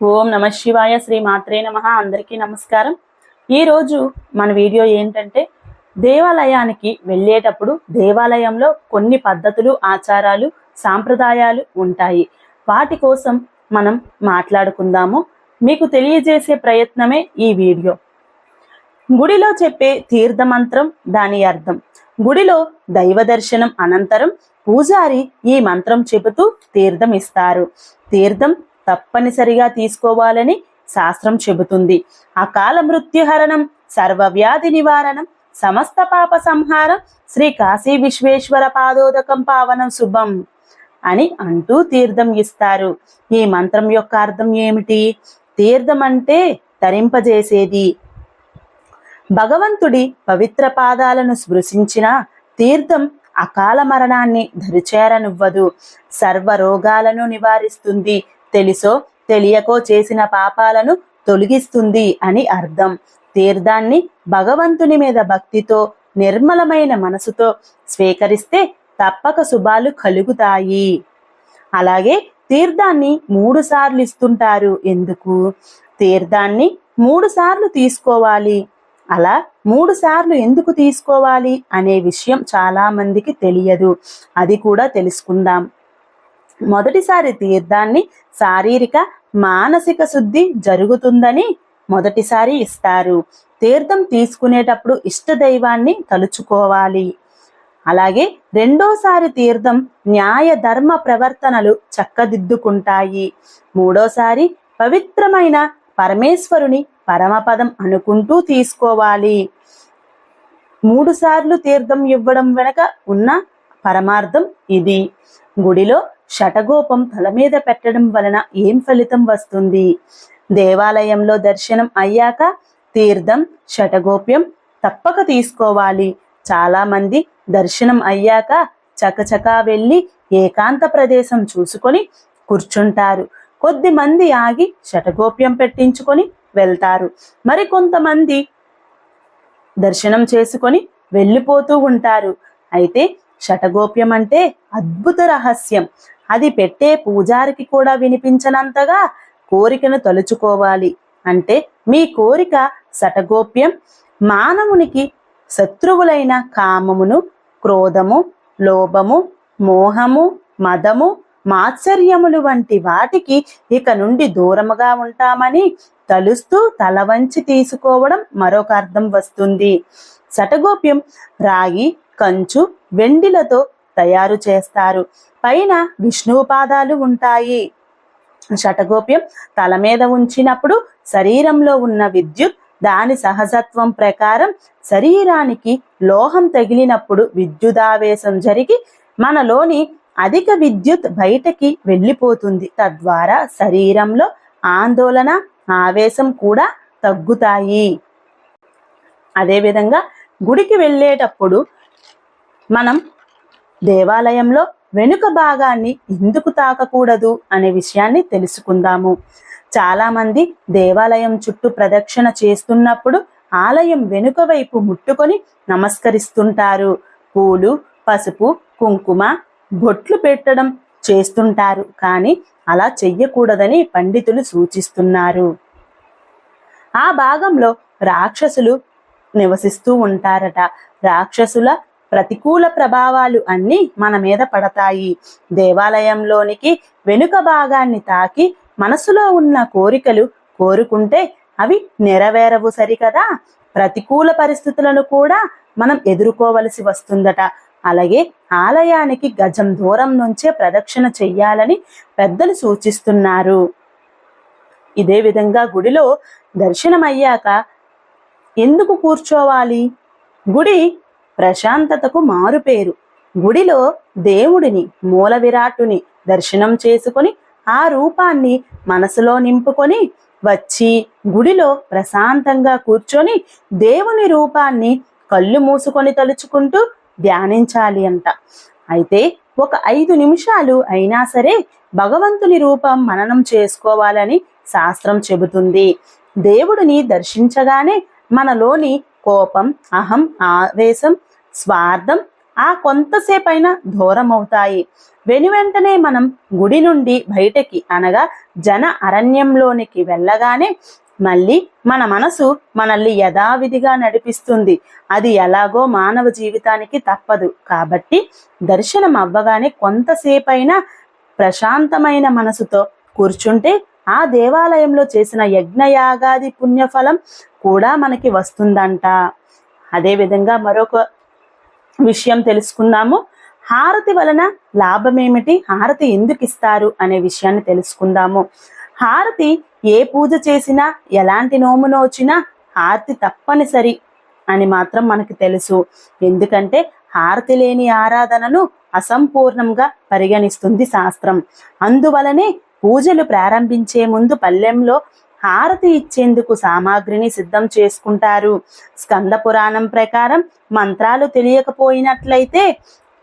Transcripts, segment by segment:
ఓం నమ శివాయ శ్రీ మాత్రే నమ. అందరికీ నమస్కారం. ఈరోజు మన వీడియో ఏంటంటే దేవాలయానికి వెళ్ళేటప్పుడు దేవాలయంలో కొన్ని పద్ధతులు ఆచారాలు సాంప్రదాయాలు ఉంటాయి. వాటి కోసం మనం మాట్లాడుకుందాము. మీకు తెలియజేసే ప్రయత్నమే ఈ వీడియో. గుడిలో చెప్పే తీర్థమంత్రం దాని అర్థం. గుడిలో దైవ దర్శనం అనంతరం పూజారి ఈ మంత్రం చెబుతూ తీర్థం ఇస్తారు. తీర్థం తప్పనిసరిగా తీసుకోవాలని శాస్త్రం చెబుతుంది. అకాల మృత్యుహరణం సర్వవ్యాధి నివారణం సమస్త పాప సంహారం శ్రీ కాశీ విశ్వేశ్వర పాదోదకం పావనం శుభం అని అంటూ తీర్థం ఇస్తారు. ఈ మంత్రం యొక్క అర్థం ఏమిటి? తీర్థం అంటే తరింపజేసేది. భగవంతుడి పవిత్ర పాదాలను స్పృశించిన తీర్థం అకాల మరణాన్ని దరిచేరనివ్వదు. సర్వ రోగాలను నివారిస్తుంది. తెలుసో? తెలియకో చేసిన పాపాలను తొలగిస్తుంది అని అర్థం. తీర్థాన్ని భగవంతుని మీద భక్తితో నిర్మలమైన మనసుతో స్వీకరిస్తే తప్పక శుభాలు కలుగుతాయి. అలాగే తీర్థాన్ని మూడు సార్లు ఇస్తుంటారు. ఎందుకు? తీర్థాన్ని మూడు సార్లు తీసుకోవాలి. అలా మూడు సార్లు ఎందుకు తీసుకోవాలి అనే విషయం చాలా మందికి తెలియదు. అది కూడా తెలుసుకుందాం. మొదటిసారి తీర్థాన్ని శారీరక మానసిక శుద్ధి జరుగుతుందని మొదటిసారి ఇస్తారు. తీర్థం తీసుకునేటప్పుడు ఇష్ట దైవాన్ని తలుచుకోవాలి. అలాగే రెండోసారి తీర్థం న్యాయ ధర్మ ప్రవర్తనలు చక్కదిద్దుకుంటాయి. మూడోసారి పవిత్రమైన పరమేశ్వరుని పరమపదం అనుకుంటూ తీసుకోవాలి. మూడు సార్లు తీర్థం ఇవ్వడం వెనక ఉన్న పరమార్థం ఇది. గుడిలో షటగోపం తల మీద పెట్టడం వలన ఏం ఫలితం వస్తుంది? దేవాలయంలో దర్శనం అయ్యాక తీర్థం షటగోప్యం తప్పక తీసుకోవాలి. చాలామంది దర్శనం అయ్యాక చకచకా వెళ్ళి ఏకాంత ప్రదేశం చూసుకొని కూర్చుంటారు. కొద్ది మంది ఆగి శటగోప్యం పెట్టించుకొని వెళ్తారు. మరి కొంతమంది దర్శనం చేసుకొని వెళ్ళిపోతూ ఉంటారు. అయితే శటగోప్యం అంటే అద్భుత రహస్యం. అది పెట్టే పూజారికి కూడా వినిపించనంతగా కోరికను తలుచుకోవాలి. అంటే మీ కోరిక సటగోప్యం మానవునికి శత్రువులైన కామమును క్రోధము లోభము మోహము మదము మాత్సర్యములు వంటి వాటికి ఇక నుండి దూరముగా ఉంటామని తలుస్తూ తల వంచి తీసుకోవడం మరొక అర్థం వస్తుంది. శటగోప్యం రాగి కంచు వెండిలతో తయారు చేస్తారు. పైన విష్ణువు పాదాలు ఉంటాయి. షటగోప్యం తల మీద ఉంచినప్పుడు శరీరంలో ఉన్న విద్యుత్ దాని సహజత్వం ప్రకారం శరీరానికి లోహం తగిలినప్పుడు విద్యుదావేశం జరిగి మనలోని అధిక విద్యుత్ బయటకి వెళ్ళిపోతుంది. తద్వారా శరీరంలో ఆందోళన ఆవేశం కూడా తగ్గుతాయి. అదేవిధంగా గుడికి వెళ్ళేటప్పుడు మనం దేవాలయంలో వెనుక భాగాన్ని ఎందుకు తాకకూడదు అనే విషయాన్ని తెలుసుకుందాము. చాలామంది దేవాలయం చుట్టూ ప్రదక్షిణ చేస్తున్నప్పుడు ఆలయం వెనుక వైపు ముట్టుకొని నమస్కరిస్తుంటారు. పూలు పసుపు కుంకుమ బొట్లు పెట్టడం చేస్తుంటారు. కానీ అలా చెయ్యకూడదని పండితులు సూచిస్తున్నారు. ఆ భాగంలో రాక్షసులు నివసిస్తూ ఉంటారట. రాక్షసుల ప్రతికూల ప్రభావాలు అన్ని మన మీద పడతాయి. దేవాలయంలోనికి వెనుక భాగాన్ని తాకి మనసులో ఉన్న కోరికలు కోరుకుంటే అవి నెరవేరవు సరికదా? ప్రతికూల పరిస్థితులను కూడా మనం ఎదుర్కోవలసి వస్తుందట. అలాగే ఆలయానికి గజం దూరం నుంచే ప్రదక్షిణ చెయ్యాలని పెద్దలు సూచిస్తున్నారు. ఇదే విధంగా గుడిలో దర్శనమయ్యాక ఎందుకు కూర్చోవాలి? గుడి ప్రశాంతతకు మారుపేరు. గుడిలో దేవుడిని మూల విరాటుని దర్శనం చేసుకొని ఆ రూపాన్ని మనసులో నింపుకొని వచ్చి గుడిలో ప్రశాంతంగా కూర్చొని దేవుని రూపాన్ని కళ్ళు మూసుకొని తలుచుకుంటూ ధ్యానించాలి అంట. అయితే ఒక ఐదు నిమిషాలు అయినా సరే భగవంతుని రూపం మననం చేసుకోవాలని శాస్త్రం చెబుతుంది. దేవుడిని దర్శించగానే మనలోని కోపం అహం ఆవేశం స్వార్థం ఆ కొంతసేపైన దూరం అవుతాయి వెనువెంటనే మనం గుడి నుండి బయటకి అనగా జన అరణ్యంలోనికి వెళ్ళగానే మళ్ళీ మన మనసు మనల్ని యథావిధిగా నడిపిస్తుంది. అది ఎలాగో మానవ జీవితానికి తప్పదు. కాబట్టి దర్శనం అవ్వగానే కొంతసేపైనా ప్రశాంతమైన మనసుతో కూర్చుంటే ఆ దేవాలయంలో చేసిన యజ్ఞయాగాది పుణ్యఫలం కూడా మనకి వస్తుందంట. అదేవిధంగా మరొక విషయం తెలుసుకుందాము. హారతి వలన లాభం ఏమిటి హారతి ఎందుకు ఇస్తారు అనే విషయాన్ని తెలుసుకుందాము. హారతి ఏ పూజ చేసినా ఎలాంటి నోము వచ్చినా హారతి తప్పనిసరి అని మాత్రం మనకి తెలుసు. ఎందుకంటే హారతి లేని ఆరాధనను అసంపూర్ణంగా పరిగణిస్తుంది శాస్త్రం. అందువలనే పూజలు ప్రారంభించే ముందు పల్లెంలో హారతి ఇచ్చేందుకు సామాగ్రిని సిద్ధం చేసుకుంటారు. స్కంద పురాణం ప్రకారం మంత్రాలు తెలియకపోయినట్లయితే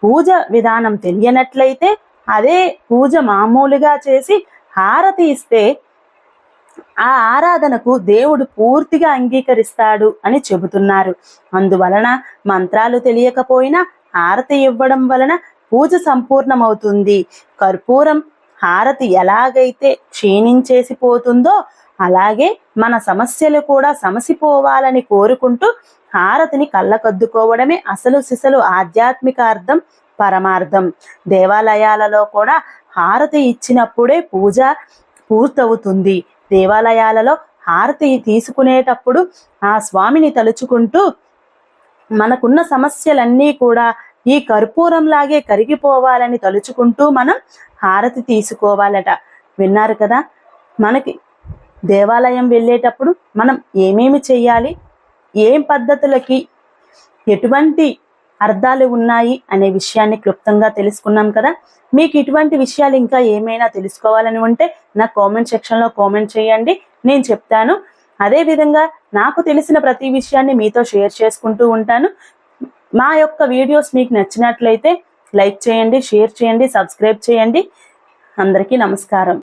పూజ విధానం తెలియనట్లయితే అదే పూజ మామూలుగా చేసి హారతి ఇస్తే ఆ ఆరాధనకు దేవుడు పూర్తిగా అంగీకరిస్తాడు అని చెబుతున్నారు. అందువలన మంత్రాలు తెలియకపోయినా హారతి ఇవ్వడం వలన పూజ సంపూర్ణమవుతుంది. కర్పూరం హారతి ఎలాగైతే క్షీణించేసి పోతుందో అలాగే మన సమస్యలు కూడా సమసిపోవాలని కోరుకుంటూ హారతిని కళ్ళకద్దుకోవడమే అసలు సిసలు ఆధ్యాత్మిక అర్థం పరమార్థం. దేవాలయాలలో కూడా హారతి ఇచ్చినప్పుడే పూజ పూర్తవుతుంది. దేవాలయాలలో హారతి తీసుకునేటప్పుడు ఆ స్వామిని తలుచుకుంటూ మనకున్న సమస్యలన్నీ కూడా ఈ కర్పూరంలాగే కరిగిపోవాలని తలుచుకుంటూ మనం హారతి తీసుకోవాలట. విన్నారు కదా? మనకి దేవాలయం వెళ్ళేటప్పుడు మనం ఏమేమి చేయాలి ఏం పద్ధతులకి ఎటువంటి అర్థాలు ఉన్నాయి అనే విషయాన్ని క్లుప్తంగా తెలుసుకున్నాం కదా. మీకు ఇటువంటి విషయాలు ఇంకా ఏమైనా తెలుసుకోవాలని ఉంటే నా కామెంట్ సెక్షన్లో కామెంట్ చేయండి. నేను చెప్తాను. అదేవిధంగా నాకు తెలిసిన ప్రతి విషయాన్ని మీతో షేర్ చేసుకుంటూ ఉంటాను. మా యొక్క వీడియోస్ మీకు నచ్చినట్లయితే లైక్ చేయండి షేర్ చేయండి సబ్స్క్రైబ్ చేయండి. అందరికీ నమస్కారం.